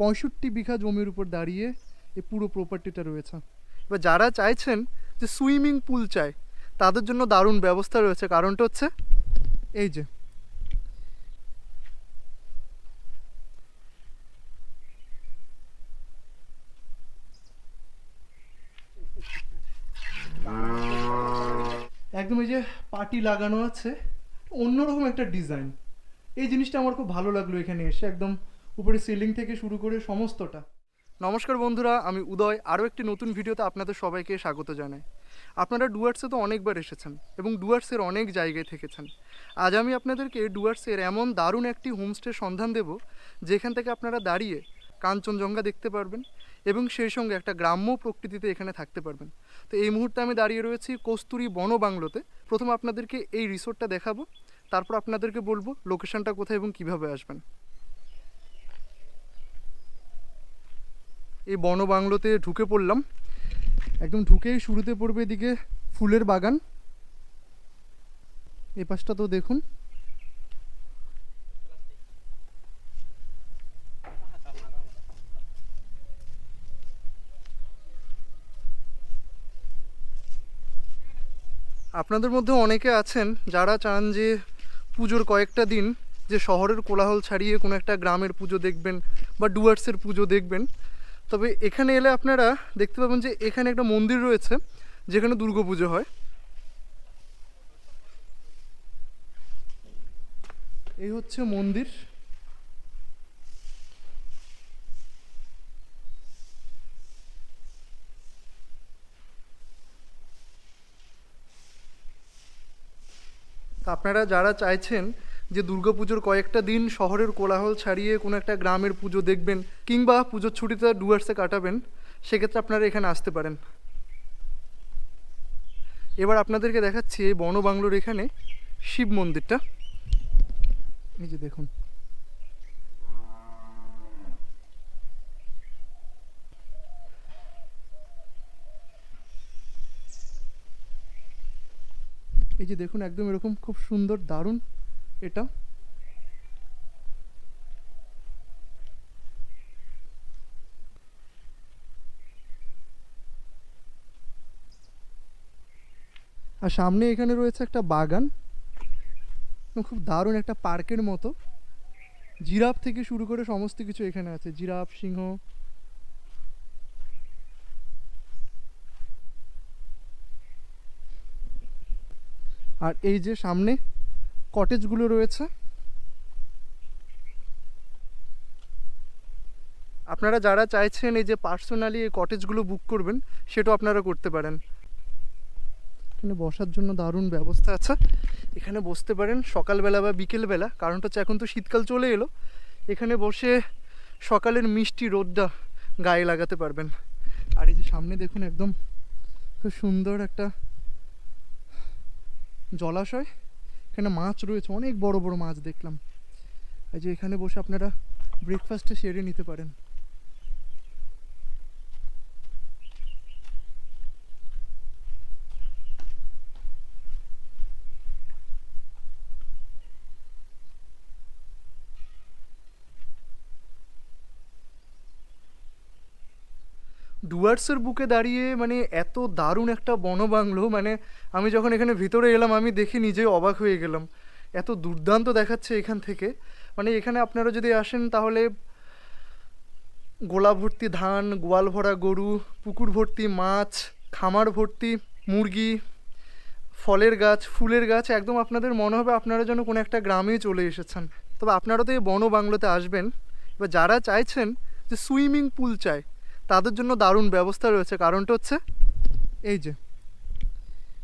পঁয়ষট্টি বিঘা জমির উপর দাঁড়িয়ে এই পুরো প্রপার্টিটা রয়েছে। এবার যারা চাইছেন যে সুইমিং পুল চাই তাদের জন্য দারুণ ব্যবস্থা রয়েছে। কারণটা হচ্ছে, এই যে, একদম এই যে পাটি লাগানো আছে। অন্যরকম একটা ডিজাইন এই জিনিসটা আমার খুব ভালো লাগল এখানে এসে। একদম উপরে সিলিং থেকে শুরু করে সমস্তটা। নমস্কার বন্ধুরা, আমি উদয়। আরও একটি নতুন ভিডিওতে আপনাদের সবাইকে স্বাগত জানাই। আপনারা ডুয়ার্সে তো অনেকবার এসেছেন এবং ডুয়ার্সের অনেক জায়গায় থেকেছেন। আজ আমি আপনাদেরকে ডুয়ার্সের এমন দারুণ একটি হোমস্টের সন্ধান দেব, যেখান থেকে আপনারা দাঁড়িয়ে কাঞ্চনজঙ্ঘা দেখতে পারবেন এবং সেই সঙ্গে একটা গ্রাম্য প্রকৃতিতে এখানে থাকতে পারবেন। তো এই মুহূর্তে আমি দাঁড়িয়ে রয়েছি কস্তুরি বন বাংলোতে। প্রথম আপনাদেরকে এই রিসোর্টটা দেখাবো, তারপর আপনাদেরকে বলব লোকেশনটা কোথায় এবং কীভাবে আসবেন। এই বন বাংলোতে ঢুকে পড়লাম। একদম ঢুকেই শুরুতে পড়বে এদিকে ফুলের বাগান। এই পাশটা তো দেখুন। আপনাদের মধ্যে অনেকে আছেন যারা চান যে পুজোর কয়েকটা দিন যে শহরের কোলাহল ছাড়িয়ে কোনো একটা গ্রামের পুজো দেখবেন বা ডুয়ার্সের পুজো দেখবেন। তবে এখানে এলে আপনারা দেখতে পাবেন যে এখানে একটা মন্দির রয়েছে, যেখানে দুর্গাপুজো হয়। এই হচ্ছে মন্দির। আপনারা যারা চাইছেন যে দুর্গাপুজোর কয়েকটা দিন শহরের কোলাহল ছাড়িয়ে কোনো একটা গ্রামের পুজো দেখবেন কিংবা পুজোর ছুটিতে ডুয়ার্সে কাটাবেন, সেক্ষেত্রে আপনারা এখানে আসতে পারেন। এবার আপনাদেরকে দেখাচ্ছি এই বনবাংলোর এখানে শিব মন্দিরটা। এই যে দেখুন। এই যে দেখুন, একদম এরকম খুব সুন্দর, দারুণ এটা। আর সামনে এখানে রয়েছে একটা বাগান। খুব দারুণ একটা পার্কের মতো। জিরাফ থেকে শুরু করে সমস্ত কিছু এখানে আছে। জিরাফ, সিংহ। আর এই যে সামনে কটেজগুলো রয়েছে। আপনারা যারা চাইছেন এই যে পার্সোনালি এই কটেজগুলো বুক করবেন, সেটাও আপনারা করতে পারেন। এখানে বসার জন্য দারুণ ব্যবস্থা আছে। এখানে বসতে পারেন সকালবেলা বা বিকেলবেলা, কারণটা হচ্ছে এখন তো শীতকাল চলে এলো। এখানে বসে সকালের মিষ্টি রোদটা গায়ে লাগাতে পারবেন। আর এই যে সামনে দেখুন একদম খুব সুন্দর একটা জলাশয়। এখানে মাছ রয়েছে, অনেক বড় বড় মাছ দেখলাম। এই যে এখানে বসে আপনারা ব্রেকফাস্টে সেরে নিতে পারেন। ডুয়ার্সের বুকে দাঁড়িয়ে মানে এত দারুণ একটা বনবাংলো মানে আমি যখন এখানে ভিতরে এলাম, আমি দেখে নিজেই অবাক হয়ে গেলাম। এত দুর্দান্ত দেখাচ্ছে এখান থেকে। মানে এখানে আপনারা যদি আসেন, তাহলে গোলা ভর্তি ধান, গোয়াল ভরা গরু, পুকুর ভর্তি মাছ, খামার ভর্তি মুরগি, ফলের গাছ, ফুলের গাছ, একদম আপনাদের মনে হবে আপনারা যেন কোনো একটা গ্রামেই চলে এসেছেন। তবে আপনারা তো এই বন বাংলোতে আসবেন। এবার যারা চাইছেন যে সুইমিং পুল চায় তাদের জন্য দারুণ ব্যবস্থা রয়েছে। কারণটা হচ্ছে, এই যে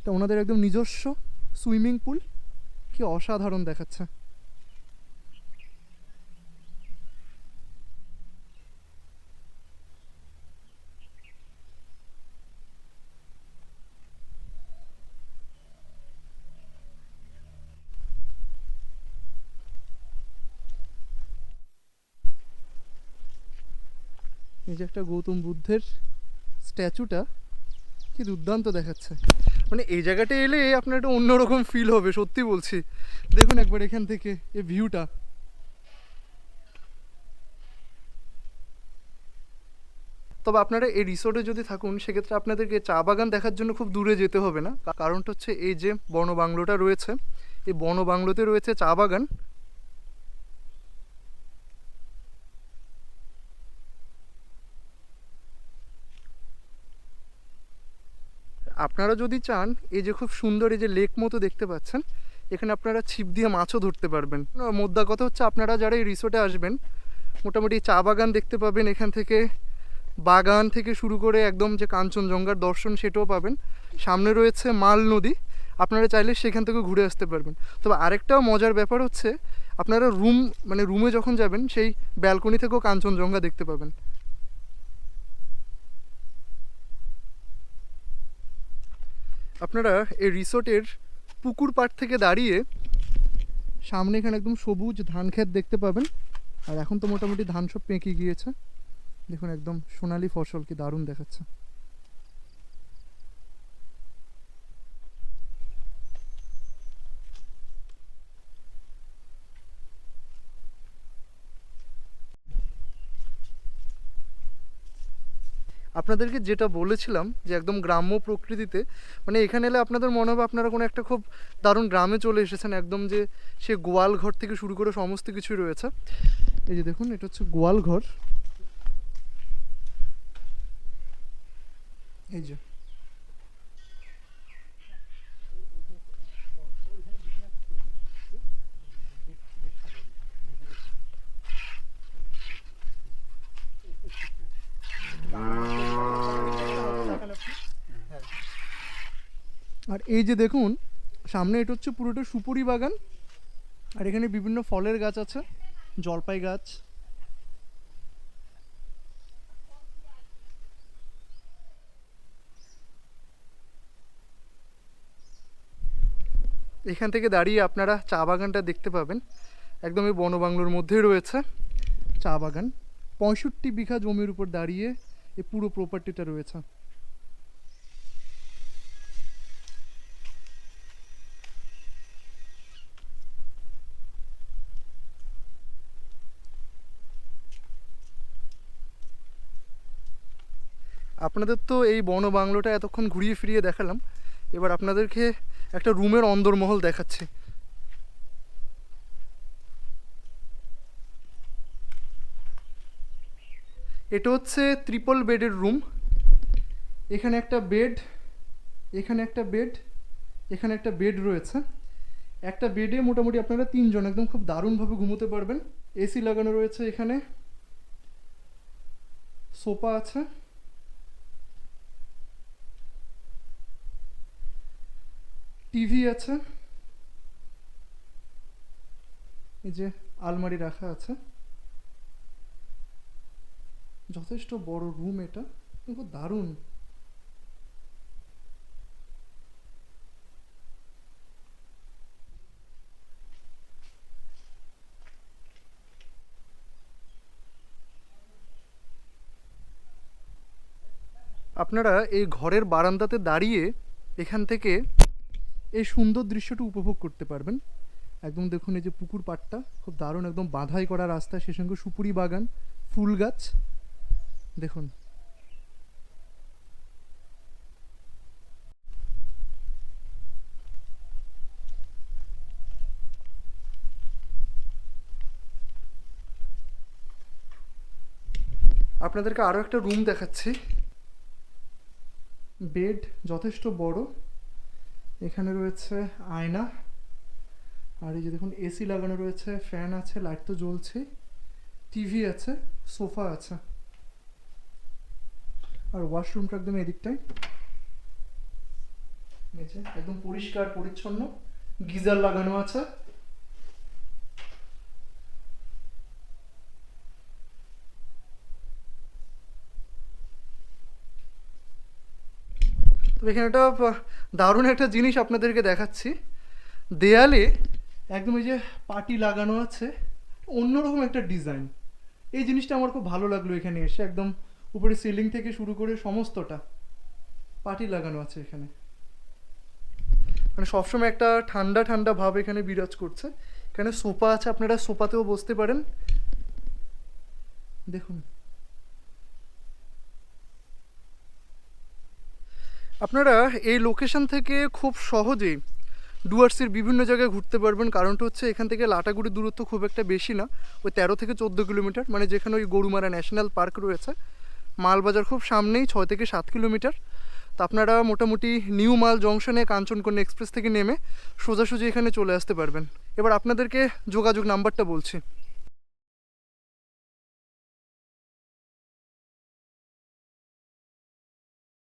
তো ওনাদের একদম নিজস্ব সুইমিং পুল। কি অসাধারণ দেখাচ্ছে। এই যে একটা গৌতম বুদ্ধের স্ট্যাচুটা, কি দুর্দান্ত দেখাচ্ছে। মানে এই জায়গাটা এলে আপনার একটা অন্যরকম ফিল হবে, সত্যি বলছি। দেখুন একবার এখান থেকে এই ভিউটা তবে আপনারা এই রিসোর্টে যদি থাকুন, সেক্ষেত্রে আপনাদেরকে চা বাগান দেখার জন্য খুব দূরে যেতে হবে না। কারণটা হচ্ছে এই যে বনবাংলোটা রয়েছে, এই বনবাংলোতে রয়েছে চা বাগান। আপনারা যদি চান, এই যে খুব সুন্দর এই যে লেক মতো দেখতে পাচ্ছেন, এখানে আপনারা ছিপ দিয়ে মাছও ধরতে পারবেন। মোদ্দা কথা হচ্ছে আপনারা যারা এই রিসোর্টে আসবেন, মোটামুটি চা বাগান দেখতে পাবেন, এখান থেকে বাগান থেকে শুরু করে একদম যে কাঞ্চনজঙ্ঘার দর্শন সেটাও পাবেন। সামনে রয়েছে মাল নদী, আপনারা চাইলে সেখান থেকে ঘুরে আসতে পারবেন। তবে আরেকটাও মজার ব্যাপার হচ্ছে, আপনারা রুম মানে রুমে যখন যাবেন, সেই ব্যালকনি থেকেও কাঞ্চনজঙ্ঘা দেখতে পাবেন। আপনারা এই রিসোর্টের পুকুর পাট থেকে দাঁড়িয়ে সামনে এখানে একদম সবুজ ধান ক্ষেত দেখতে পাবেন। আর এখন তো মোটামুটি ধান সব পেকে গিয়েছে। দেখুন একদম সোনালি ফসল, কি দারুণ দেখাচ্ছে। আপনাদেরকে যেটা বলেছিলাম যে একদম গ্রাম্য প্রকৃতিতে মানে এখানে এলে আপনাদের মনে হবে আপনারা কোনো একটা খুব দারুণ গ্রামে চলে এসেছেন, একদম যে সে গোয়াল ঘর থেকে শুরু করে সমস্ত কিছুই রয়েছে। এই যে দেখুন, এটা হচ্ছে গোয়াল ঘর। এই যে। এই যে দেখুন, সামনে এটা হচ্ছে পুরোটা সুপুরি বাগান, আর এখানে বিভিন্ন ফলের গাছ আছে, জলপাই গাছ। এখান থেকে দাঁড়িয়ে আপনারা চা বাগানটা দেখতে পাবেন। একদম এই বনবাংলোর মধ্যেই রয়েছে চা বাগান। পঁয়ষট্টি বিঘা জমির উপর দাঁড়িয়ে এই পুরো প্রপার্টিটা রয়েছে। আপনাদের তো এই বন বাংলোটা এতক্ষণ ঘুরিয়ে ফিরিয়ে দেখালাম। এবার আপনাদেরকে একটা রুমের অন্দরমহল দেখাচ্ছি। এটা হচ্ছে ত্রিপল বেডের রুম। এখানে একটা বেড, এখানে একটা বেড, এখানে একটা বেড রয়েছে। একটা বেডে মোটামুটি আপনারা তিনজন একদম খুব দারুণভাবে ঘুমোতে পারবেন। এসি লাগানো রয়েছে এখানে। সোফা আছে। টিভি আছে। এই যে আলমারি রাখা আছে। যথেষ্ট বড় রুম এটা। খুব দারুণ। আপনারা এই ঘরের বারান্দাতে দাঁড়িয়ে এখান থেকে এই সুন্দর দৃশ্যটা উপভোগ করতে পারবেন। একদম দেখুন এই যে পুকুর পাড়টা, খুব দারুণ একদম বাঁধাই করা রাস্তা, সে সঙ্গে সুপুরি বাগান, ফুল গাছ। দেখুন। আপনাদেরকে আরও একটা রুম দেখাচ্ছি। বেড যথেষ্ট বড়। এখানে রয়েছে আয়না। আর এই যে দেখুন, এসি লাগানো রয়েছে, ফ্যান আছে, লাইট তো জ্বলছে, টিভি আছে, সোফা আছে। আর ওয়াশরুমটা একদম এদিকটাই একদম পরিষ্কার, পরিচ্ছন্ন, গিজার লাগানো আছে। তো এখানে একটা দারুণ একটা জিনিস আপনাদেরকে দেখাচ্ছি। দেয়ালে একদম এই যে পাটি লাগানো আছে, অন্যরকম একটা ডিজাইন। এই জিনিসটা আমার খুব ভালো লাগল এখানে এসে, একদম উপরে সিলিং থেকে শুরু করে সমস্তটা পাটি লাগানো আছে এখানে। মানে সবসময় একটা ঠান্ডা ঠান্ডা ভাব এখানে বিরাজ করছে। এখানে সোফা আছে, আপনারা সোফাতেও বসতে পারেন। দেখুন। আপনারা এই লোকেশন থেকে খুব সহজেই ডুয়ার্সের বিভিন্ন জায়গায় ঘুরতে পারবেন। কারণটা হচ্ছে এখান থেকে লাটাগুড়ির দূরত্ব খুব একটা বেশি না। ওই তেরো থেকে চোদ্দ কিলোমিটার। মানে যেখানে ওই গরুমারা ন্যাশনাল পার্ক রয়েছে। মালবাজার খুব সামনেই, ছয় থেকে সাত কিলোমিটার। তো আপনারা মোটামুটি নিউ মাল জংশনে কাঞ্চনকন্যা এক্সপ্রেস থেকে নেমে সোজাসুজি এখানে চলে আসতে পারবেন। এবার আপনাদেরকে যোগাযোগ নাম্বারটা বলছি।